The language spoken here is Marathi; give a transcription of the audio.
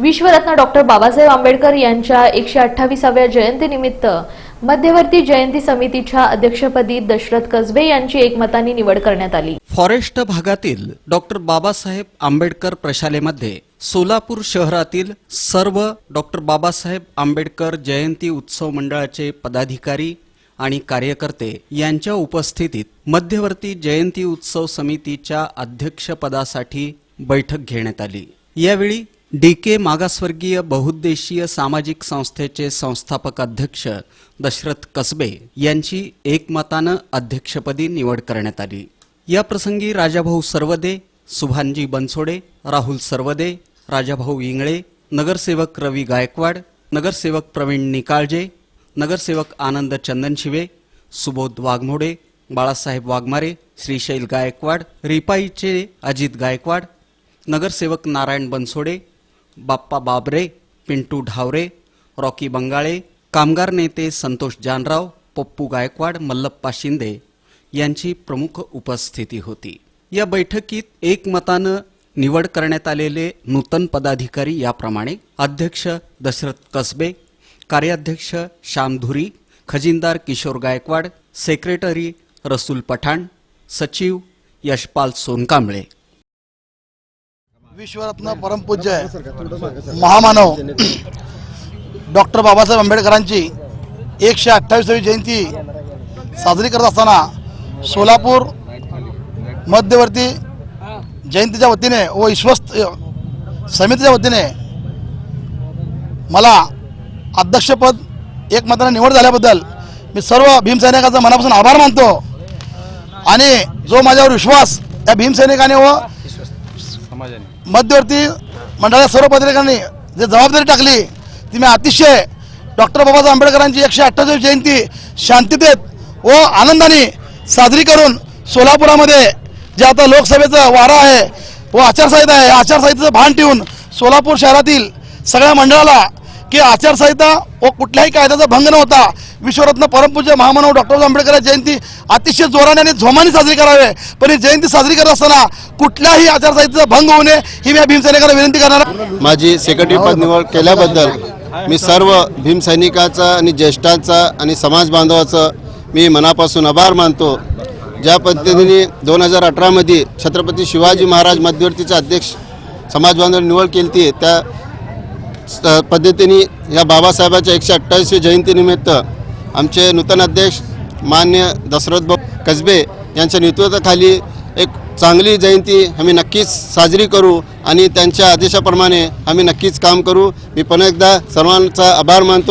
विश्वरत्न डॉक्टर बाबासाहेब आंबेडकर यांच्या एकशे अठ्ठावीसाव्या जयंतीनिमित्त मध्यवर्ती जयंती समितीच्या अध्यक्षपदी दशरथ कसबे यांची एकमताने निवड करण्यात आली. फॉरेस्ट भागातील डॉक्टर बाबासाहेब आंबेडकर प्रशालेमध्ये सोलापूर शहरातील सर्व डॉक्टर बाबासाहेब आंबेडकर जयंती उत्सव मंडळाचे पदाधिकारी आणि कार्यकर्ते यांच्या उपस्थितीत मध्यवर्ती जयंती उत्सव समितीच्या अध्यक्षपदासाठी बैठक घेण्यात आली. यावेळी डी के मागासवर्गीय बहुउद्देशीय सामाजिक संस्थेचे संस्थापक अध्यक्ष दशरथ कसबे यांची एकमतानं अध्यक्षपदी निवड करण्यात आली. या प्रसंगी राजाभाऊ सर्वदे सुभानजी बनसोडे राहुल सर्वदे राजाभाऊ इंगळे नगरसेवक रवी गायकवाड नगरसेवक प्रवीण निकाळजे नगरसेवक आनंद चंदनशिवे सुबोध वाघमोडे बाळासाहेब वाघमारे श्रीशैल गायकवाड रिपाईचे अजित गायकवाड नगरसेवक नारायण बनसोडे बाप्पा बाबरे पिंटू ढावरे रॉकी बंगाळे कामगार नेते संतोष जानराव पप्पू गायकवाड मल्लप्पा शिंदे यांची प्रमुख उपस्थिती होती. या बैठकीत एकमतानं निवड करण्यात आलेले नूतन पदाधिकारी याप्रमाणे अध्यक्ष दशरथ कसबे कार्याध्यक्ष श्यामधुरी खजिनदार किशोर गायकवाड सेक्रेटरी रसूल पठाण सचिव यशपाल सोनकांबळे विश्वरत्न परमपूज्य महामानव डॉक्टर बाबासाहेब आंबेडकरांची एकशे अठ्ठावीसावी जयंती साजरी करत असताना सोलापूर मध्यवर्ती जयंतीच्या वतीने व विश्वस्त समितीच्या वतीने मला अध्यक्षपद एकमताने निवड झाल्याबद्दल मी सर्व भीमसैनिकाचा मनापासून आभार मानतो. आणि जो माझ्यावर विश्वास त्या भीमसैनिकाने व मध्यवर्ती मंडळाच्या सर्व पत्रकारांनी जे जबाबदारी टाकली ती मी अतिशय डॉक्टर बाबासाहेब आंबेडकरांची एकशे अठ्ठावीस जयंती शांततेत व आनंदाने साजरी करून सोलापुरामध्ये जे आता लोकसभेचं वारा आहे व आचारसंहिता आहे आचारसंहितेचं भान ठेवून सोलापूर शहरातील सगळ्या मंडळाला की आचारसंहिता व कुठल्याही कायद्याचा भंग न होता विश्वरत्न परमपूज्य महामानव डॉक्टर जयंती जयंती अतिशय जोराने आणि झोमाने साजरी करावे. पण ही जयंती साजरी करत असताना कुठल्याही आचारसंहितेचा भंग होऊ नये ही मी या भीमसैनिकांना विनंती करणार आहे. माझी सेक्रेटरी पद निवड केल्याबद्दल मी सर्व भीमसैनिकाचा आणि ज्येष्ठांचा आणि समाज बांधवाचं मी मनापासून आभार मानतो. ज्या पद्धतीने दोन हजार अठरामध्ये छत्रपती शिवाजी महाराज मध्यवर्तीचा अध्यक्ष समाज बांधव निवड केली ती त्या पद्धतीने या बाबासाहेबाच्या एकशे अठ्ठावीसवी जयंतीनिमित्त आमचे नूतन अध्यक्ष मान्य दशरथ भाऊ कसबे यांच्या नेतृत्वाखाली एक चांगली जयंती आम्ही नक्कीच साजरी करू आणि त्यांच्या आदेशाप्रमाणे आम्ही नक्कीच काम करू. मी पुन्हा एकदा सर्वांचा आभार मानतो.